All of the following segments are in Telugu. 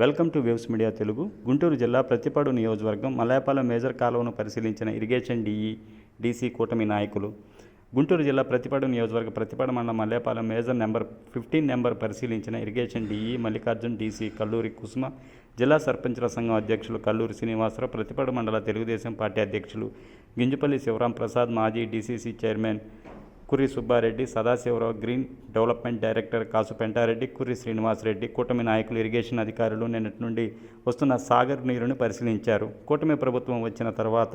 Welcome to Waves Media Telugu. Guntur జిల్లా ప్రతిపాడు నియోజకవర్గం మలయాపాలెం మేజర్ కాలువను పరిశీలించిన ఇరిగేషన్ డిఈ డీసీ కూటమి నాయకులు. గుంటూరు జిల్లా ప్రతిపాడు నియోజకవర్గ ప్రతిపాడు మండలం Malayapalem major number fifteen number పరిశీలించిన irrigation DE Mallikarjun DC Kalluri Kusuma జిల్లా సర్పంచుల సంఘం అధ్యక్షులు కల్లూరి శ్రీనివాసరావు ప్రతిపాడు మండల తెలుగుదేశం పార్టీ అధ్యక్షులు గింజపల్లి శివరాం ప్రసాద్ మాజీ DCC chairman Kurri Subbareddy Sadasivarao green development director Kasu Pentareddy Kurri Srinivasareddy కూటమి నాయకులు ఇరిగేషన్ అధికారులు నిన్నటి నుండి వస్తున్న సాగర్ నీరును పరిశీలించారు. కూటమి ప్రభుత్వం వచ్చిన తర్వాత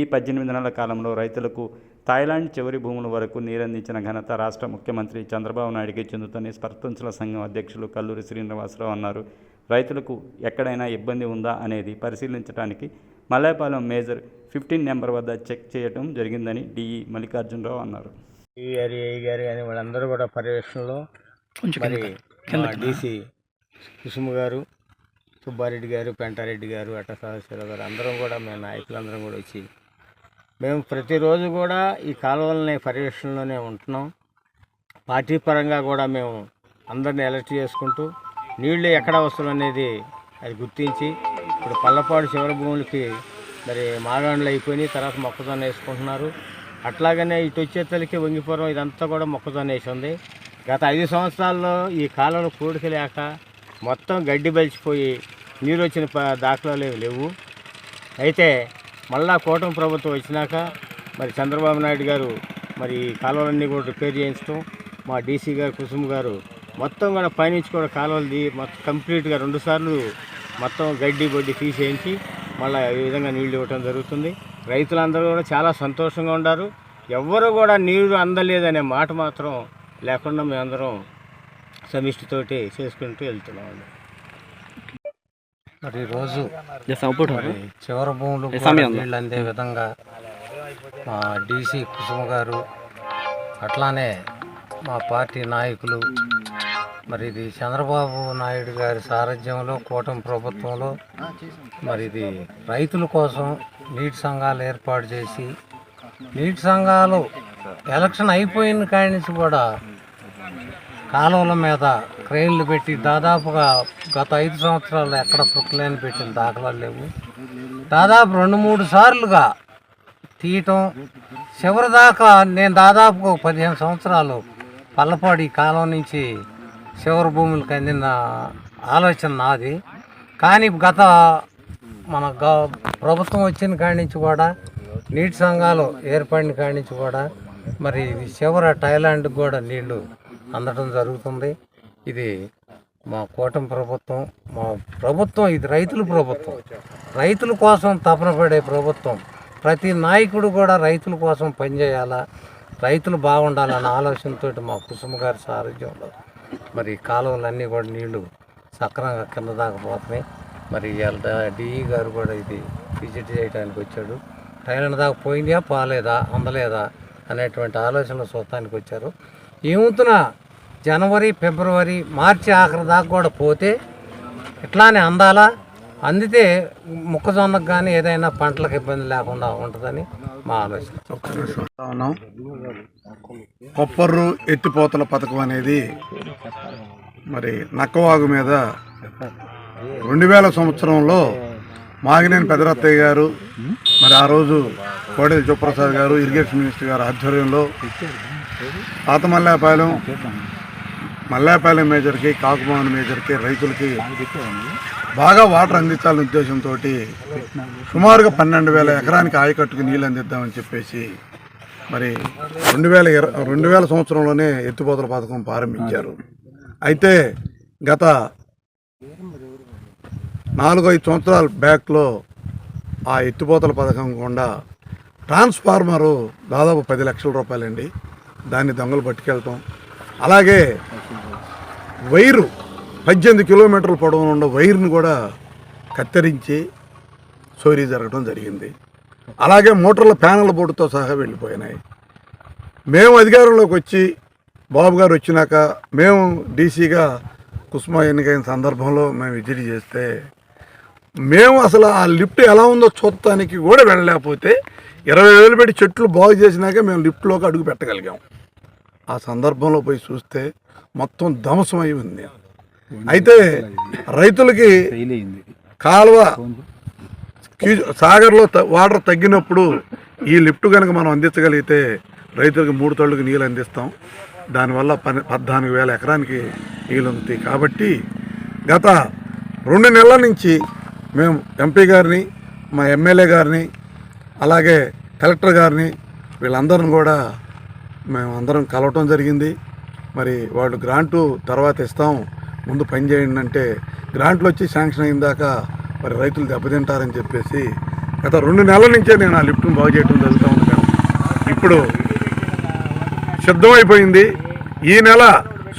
ఈ పద్దెనిమిది నెలల కాలంలో రైతులకు థాయిలాండ్ చివరి భూముల వరకు నీరందించిన ఘనత రాష్ట్ర ముఖ్యమంత్రి చంద్రబాబు నాయుడికి చెందుతని సర్పంచుల సంఘం అధ్యక్షులు కల్లూరి శ్రీనివాసరావు అన్నారు. రైతులకు ఎక్కడైనా ఇబ్బంది ఉందా అనేది పరిశీలించడానికి మల్లాయపాలెం మేజర్ ఫిఫ్టీన్ నెంబర్ వద్ద చెక్ చేయడం జరిగిందని డిఈ మల్లికార్జునరావు అన్నారు. ఈ గారి ఏ గారి అని వాళ్ళందరూ కూడా పర్యవేక్షణలో మరి డీసీ కుసుమ గారు సుబ్బారెడ్డి గారు పెంటారెడ్డి గారు అట్ట సదాశివరావు గారు అందరం కూడా మేము నాయకులందరం కూడా వచ్చి మేము ప్రతిరోజు కూడా ఈ కాలువలని పర్యవేక్షణలోనే ఉంటున్నాం. పార్టీ పరంగా కూడా మేము అందరిని అలర్ట్ చేసుకుంటూ నీళ్ళు ఎక్కడ అవసరం అనేది అది గుర్తించి ఇప్పుడు పల్లపాడు చివరి భూములకి మరి మాగాండ్లు అయిపోయినాయి తర్వాత మొక్కజొన్న వేసుకుంటున్నారు. అట్లాగనే ఇటు వచ్చేతలకి వంగిపురం ఇదంతా కూడా మొక్కజొన్న వేసి ఉంది. గత ఐదు సంవత్సరాల్లో ఈ కాలంలో కూడిక లేక మొత్తం గడ్డి బలిచిపోయి నీరు వచ్చిన ప- దాఖలాలు ఏవి లేవు. అయితే మళ్ళా కూటమి ప్రభుత్వం వచ్చినాక మరి చంద్రబాబు నాయుడు గారు మరి ఈ కాలువలన్నీ కూడా రిపేర్ చేయించడం మా డీసీ గారు కుసుమ్ గారు మొత్తం కూడా పైనుంచి కూడా కాలువలు దీ మొత్తం కంప్లీట్గా రెండుసార్లు మొత్తం గడ్డి బొడ్డి తీసేయించి మళ్ళీ ఈ విధంగా నీళ్ళు ఇవ్వటం జరుగుతుంది. రైతులందరూ కూడా చాలా సంతోషంగా ఉన్నారు ఎవ్వరు కూడా నీరు అందలేదనే మాట మాత్రం లేకుండా మేమందరం సమిష్టితోటి చేసుకుంటూ వెళ్తున్నామండి. మరి రోజు మరి చివరి భూములు నీళ్ళు అందే విధంగా మా డీసీ కుసుమ గారు అట్లానే మా పార్టీ నాయకులు మరి ఇది చంద్రబాబు నాయుడు గారి సారథ్యంలో కూటమి ప్రభుత్వంలో మరి ఇది రైతుల కోసం నీటి సంఘాలు ఏర్పాటు చేసి నీటి సంఘాలు ఎలక్షన్ అయిపోయిన కాడి నుంచి కూడా కాలువల మీద క్రెయిన్లు పెట్టి దాదాపుగా గత ఐదు సంవత్సరాలు ఎక్కడ ప్రొక్లైన్ పెట్టిన దాఖలాలు లేవు. దాదాపు రెండు మూడు సార్లుగా తీయటం చివరి దాకా నేను దాదాపుగా పదిహేను సంవత్సరాలు పల్లపాడి కాలం నుంచి చివరి భూములకు అందిన ఆలోచన నాది. కానీ గత మన గ- ప్రభుత్వం వచ్చిన కాడి నుంచి కూడా నీటి సంఘాలు ఏర్పడిన కాడి నుంచి కూడా మరి ఇది చివర థాయిలాండ్కి కూడా నీళ్ళు అందడం జరుగుతుంది. ఇది మా కూటమి ప్రభుత్వం మా ప్రభుత్వం ఇది రైతుల ప్రభుత్వం. రైతుల కోసం తపన పడే ప్రభుత్వం. ప్రతి నాయకుడు కూడా రైతుల కోసం పనిచేయాలా రైతులు బాగుండాలన్న ఆలోచనతో మా కుసుమ గారి సారథ్యంలో మరి కాలువలన్నీ కూడా నీళ్ళు సక్రమంగా కింద దాకా పోతున్నాయి. మరి ఇవాళ డిఈ గారు కూడా ఇది విజిట్ చేయడానికి వచ్చాడు. టైలర్ దాకా పోయిందా పోలేదా అందలేదా అనేటువంటి ఆలోచనలు చూడటానికి వచ్చారు. ఏమవుతున్నా జనవరి ఫిబ్రవరి మార్చి ఆఖరి దాకా కూడా పోతే ఇట్లానే అందాలా? అందితే మొక్కజొన్నకు కానీ ఏదైనా పంటలకు ఇబ్బంది లేకుండా ఉంటుందని మా ఆలోచన. కొప్పర్రు ఎత్తిపోతల పథకం అనేది మరి నక్కవాగు మీద రెండు వేల సంవత్సరంలో మాగినేని పెదరత్తయ్య గారు మరి ఆ రోజు కోడెల సుప్రసాద్ గారు ఇరిగేషన్ మినిస్టర్ గారు ఆధ్వర్యంలో పాత మల్లాపాలెం మేజర్కి కాకుమాన్ మేజర్కి రైతులకి బాగా వాటర్ అందించాలనే ఉద్దేశంతో సుమారుగా పన్నెండు వేల ఎకరానికి ఆయకట్టుకు నీళ్ళు అందిద్దామని చెప్పేసి మరి రెండు వేల ఇర రెండు వేల సంవత్సరంలోనే ఎత్తిపోతల పథకం ప్రారంభించారు. అయితే గత నాలుగు ఐదు సంవత్సరాల బ్యాక్లో ఆ ఎత్తిపోతల పథకం గుండా ట్రాన్స్ఫార్మరు దాదాపు పది లక్షల రూపాయలండి. దాన్ని దొంగలు పట్టుకెళ్ళటం. అలాగే వైరు. పద్దెనిమిది కిలోమీటర్ల పొడవున ఉన్న వైర్ని కూడా కత్తిరించి చోరీ జరగడం జరిగింది. అలాగే మోటార్ల ప్యానల్ బోర్డుతో సహా వెళ్ళిపోయినాయి. మేము అధికారంలోకి వచ్చి బాబు గారు వచ్చినాక మేము డీసీగా కుసుమ ఎన్నికైన సందర్భంలో మేము విజిట్ చేస్తే మేము అసలు ఆ లిఫ్ట్ ఎలా ఉందో చూడటానికి కూడా వెళ్ళలేకపోతే ఇరవై వేలు పెట్టి చెట్లు బాగు చేసినాక మేము లిఫ్ట్లోకి అడుగు పెట్టగలిగాం. ఆ సందర్భంలో పోయి చూస్తే మొత్తం ధ్వంసమై ఉంది. అయితే రైతులకి కాలువ సాగర్లో వాటర్ తగ్గినప్పుడు ఈ లిఫ్ట్ కనుక మనం అందించగలిగితే రైతులకు మూడు తళ్ళకి నీళ్ళు అందిస్తాం. దానివల్ల పని పద్నాలుగు వేల ఎకరానికి నీళ్ళు అందుతాయి. కాబట్టి గత రెండు నెలల నుంచి మేము ఎంపీ గారిని మా ఎమ్మెల్యే గారిని అలాగే కలెక్టర్ గారిని వీళ్ళందరిని కూడా మేము అందరం కలవటం జరిగింది. మరి వాళ్ళు గ్రాంటు తర్వాత ఇస్తాం. ముందు పని చేయండి అంటే గ్రాంట్లు వచ్చి శాంక్షన్ అయిన దాకా మరి రైతులు దెబ్బతింటారని చెప్పేసి గత రెండు నెలల నుంచే నేను ఆ లిఫ్ట్ను బాగు చేయడం జరుగుతూ ఉంటాను ఇప్పుడు సిద్ధమైపోయింది. ఈ నెల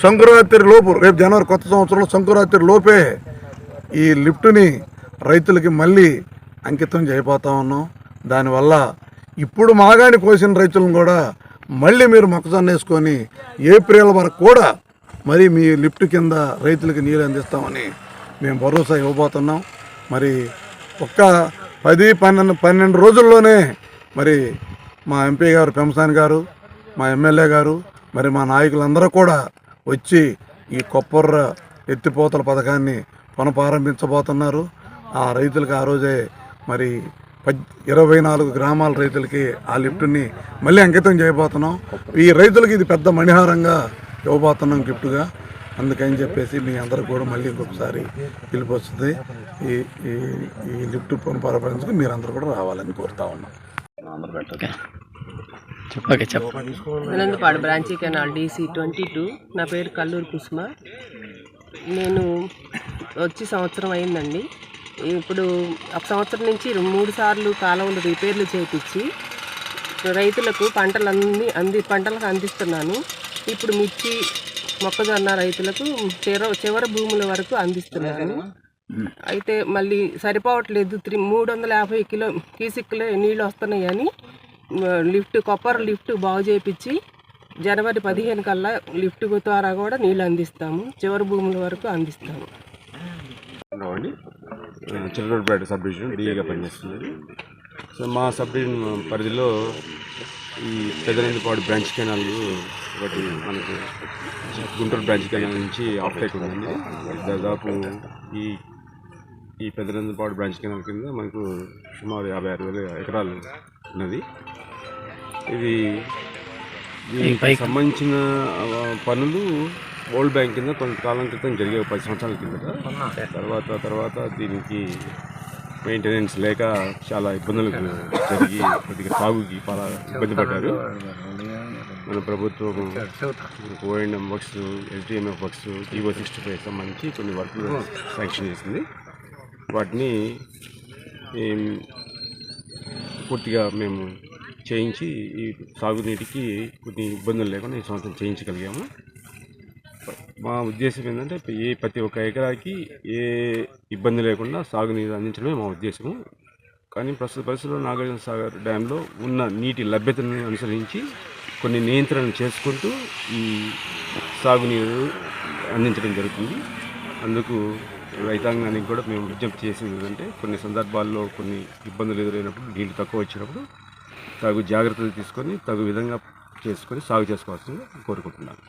సంక్రాంతి లోపు రేపు జనవరి కొత్త సంవత్సరంలో సంక్రాంతి లోపే ఈ లిఫ్ట్ని రైతులకి మళ్ళీ అంకితం చేయబోతా ఉన్నాం. దానివల్ల ఇప్పుడు మాగాని కోసిన రైతులను కూడా మళ్ళీ మీరు మొక్కజొన్న వేసుకొని ఏప్రిల్ వరకు కూడా మరి మీ లిఫ్ట్ కింద రైతులకి నీళ్ళు అందిస్తామని మేము భరోసా ఇవ్వబోతున్నాం. మరి ఒక్క పది పన్నెండు పన్నెండు రోజుల్లోనే మరి మా ఎంపీ గారు పెంసాని గారు మా ఎమ్మెల్యే గారు మరి మా నాయకులందరూ కూడా వచ్చి ఈ కొప్పర్ర ఎత్తిపోతల పథకాన్ని పునఃప్రారంభించబోతున్నారు. ఆ రైతులకు ఆ రోజే మరి ఇరవై నాలుగు గ్రామాల రైతులకి ఆ లిఫ్ట్ని మళ్ళీ అంకితం చేయబోతున్నాం. ఈ రైతులకి ఇది పెద్ద మణిహారంగా ఇవ్వబోతున్నాం గిఫ్ట్గా. అందుకని చెప్పేసి మీ అందరికి కూడా మళ్ళీ ఇంకొకసారి పిలుపు వస్తుంది ఈ ఈ ఈ లిఫ్ట్ పునఃప్రారంభించుకు మీరందరూ కూడా రావాలని కోరుతా ఉన్నాం. Okay branch canal DC twenty two. నా పేరు కల్లూరు కుసుమ. నేను వచ్చి సంవత్సరం అయిందండి. ఇప్పుడు ఒక సంవత్సరం నుంచి మూడు సార్లు కాలువలు రిపేర్లు చేయించి రైతులకు పంటలన్నీ అంది పంటలకు అందిస్తున్నాను. ఇప్పుడు మిర్చి మొక్కజొన్న రైతులకు చివర చివరి భూముల వరకు అందిస్తున్నాను. అయితే మళ్ళీ సరిపోవట్లేదు. త్రీ మూడు వందల యాభై కిలో కీసిక్కులో నీళ్ళు వస్తున్నాయి అని లిఫ్ట్ కొప్పర్ లిఫ్ట్ బాగు చేయించి జనవరి పదిహేను కల్లా లిఫ్ట్ ద్వారా కూడా నీళ్ళు అందిస్తాము. చివరి భూముల వరకు అందిస్తాము. చిల్లరపేట సబ్ డివిజన్ డిఏగా పనిచేస్తుంది. సో మా సబ్ డివిజన్ పరిధిలో ఈ పెదనందిపాడు బ్రాంచ్ కెనాల్ ఒకటి మనకు గుంటూరు బ్రాంచ్ కెనాల్ నుంచి ఆఫ్ టేక్ ఉందండి. దాదాపు ఈ ఈ పెదనందిపాడు బ్రాంచ్ కెనాల్ కింద మనకు సుమారు యాభై ఆరు వేల ఎకరాలు ఉన్నది. ఇది దీనికి సంబంధించిన పనులు వరల్డ్ బ్యాంక్ కింద కొంతకాలం క్రితం జరిగే పది సంవత్సరాల కిందట. తర్వాత తర్వాత దీనికి మెయింటెనెన్స్ లేక చాలా ఇబ్బందులు జరిగి కొద్దిగా సాగుకి చాలా ఇబ్బంది పడ్డారు. మన ప్రభుత్వం ONM works SDMF works EO sixty five సంబంధించి కొన్ని వర్క్లు శాంక్షన్ చేసింది. వాటిని పూర్తిగా మేము చేయించి ఈ సాగునీటికి కొన్ని ఇబ్బందులు లేకుండా ఈ సంవత్సరం చేయించగలిగాము. మా ఉద్దేశం ఏంటంటే ఏ ప్రతి ఒక్క ఎకరాకి ఏ ఇబ్బంది లేకుండా సాగునీరు అందించడమే మా ఉద్దేశము. కానీ ప్రస్తుత పరిస్థితుల్లో నాగార్జున సాగర్ డ్యాంలో ఉన్న నీటి లభ్యతను అనుసరించి కొన్ని నియంత్రణలు చేసుకుంటూ ఈ సాగునీరు అందించడం జరుగుతుంది. అందుకు రైతాంగానికి కూడా మేము విజ్ఞప్తి చేసేది ఏంటంటే కొన్ని సందర్భాల్లో కొన్ని ఇబ్బందులు ఎదురైనప్పుడు నీళ్ళు తక్కువ వచ్చినప్పుడు తగు జాగ్రత్తలు తీసుకొని తగు విధంగా చేసుకొని సాగు చేసుకోవాల్సిందిగా కోరుకుంటున్నాను.